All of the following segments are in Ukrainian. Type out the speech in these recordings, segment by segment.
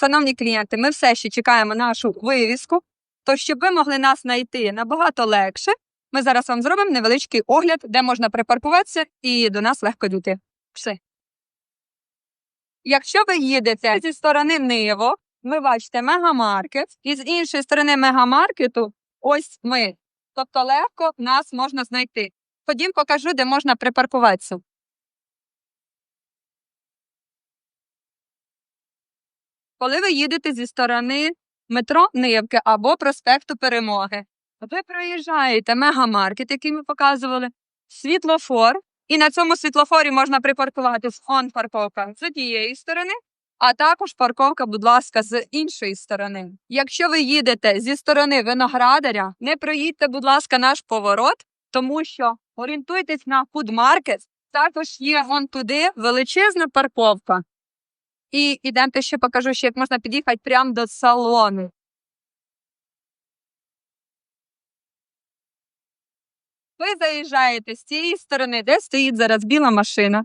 Шановні клієнти, ми все ще чекаємо нашу вивіску. То щоб ви могли нас знайти набагато легше, ми зараз вам зробимо невеличкий огляд, де можна припаркуватися і до нас легко дійти. Все. Якщо ви їдете зі сторони Ниво, ви бачите мегамаркет, і з іншої сторони мегамаркету ось ми. Тобто легко нас можна знайти. Ходім, покажу, де можна припаркуватися. Коли ви їдете зі сторони метро Нивки або проспекту Перемоги, ви проїжджаєте мегамаркет, який ми показували, світлофор, і на цьому світлофорі можна припаркуватись он парковка з однієї сторони, а також парковка, будь ласка, з іншої сторони. Якщо ви їдете зі сторони виноградаря, не проїдьте, будь ласка, наш поворот, тому що орієнтуйтесь на фудмаркет. Також є вон туди величезна парковка. І ідемте ще покажу, ще як можна під'їхати прямо до салону. Ви заїжджаєте з цієї сторони, де стоїть зараз біла машина,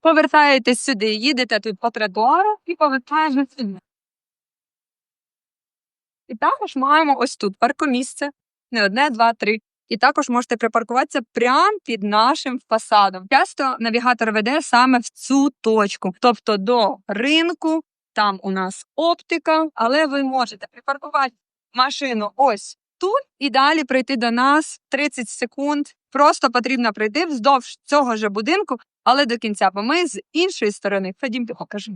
повертаєтесь сюди, їдете тут по тротуару і повертаєтесь сюди. І також маємо ось тут паркомісце, не одне, два, три. І також можете припаркуватися прямо під нашим фасадом. Часто навігатор веде саме в цю точку, тобто до ринку, там у нас оптика, але ви можете припаркувати машину ось тут і далі прийти до нас 30 секунд. Просто потрібно прийти вздовж цього ж будинку, але до кінця, бо ми з іншої сторони. Ходімте, покажу.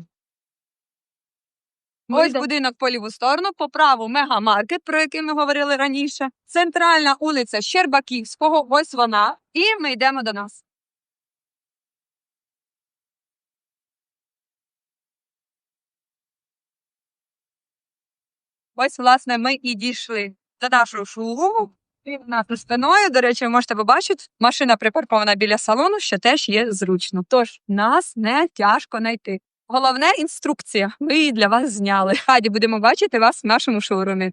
Ось будинок по ліву сторону, по праву мегамаркет, про який ми говорили раніше. Центральна вулиця Щербаківського, ось вона. І ми йдемо до нас. Ось, власне, ми і дійшли до нашого шоуруму. За спиною, до речі, ви можете побачити, машина припаркована біля салону, що теж є зручно. Тож нас не тяжко знайти. Головне інструкція. Ми її для вас зняли. Раді будемо бачити вас в нашому шоурумі.